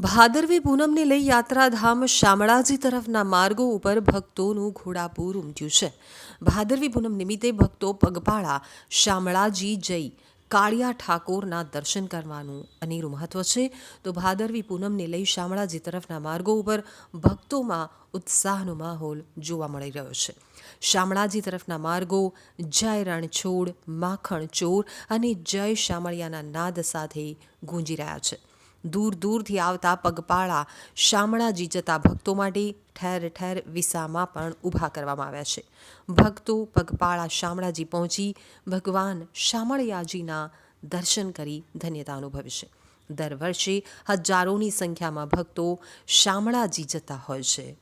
ભાદરવી પૂનમને લઈ યાત્રાધામ શામળાજી તરફના માર્ગો ઉપર ભક્તોનું ઘોડાપૂર ઉમટ્યું છે. ભાદરવી પૂનમ નિમિત્તે ભક્તો પગપાળા શામળાજી જઈ કાળિયા ઠાકોરના દર્શન કરવાનું અનેરું મહત્વ છે. તો ભાદરવી પૂનમને લઈ શામળાજી તરફના માર્ગો ઉપર ભક્તોમાં ઉત્સાહનો માહોલ જોવા મળી રહ્યો છે. શામળાજી તરફના માર્ગો, જય રણછોડ, માખણ ચોર અને જય શામળિયાના નાદ સાથે ગુંજી રહ્યા છે. દૂર દૂરથી આવતા પગપાળા શામળાજી જતા ભક્તો માટે ઠેર ઠેર વિસામાં પણ ઊભા કરવામાં આવ્યા છે. ભક્તો પગપાળા શામળાજી પહોંચી ભગવાન શામળિયાજીના દર્શન કરી ધન્યતા અનુભવે છે. દર વર્ષે હજારોની સંખ્યામાં ભક્તો શામળાજી જતા હોય છે.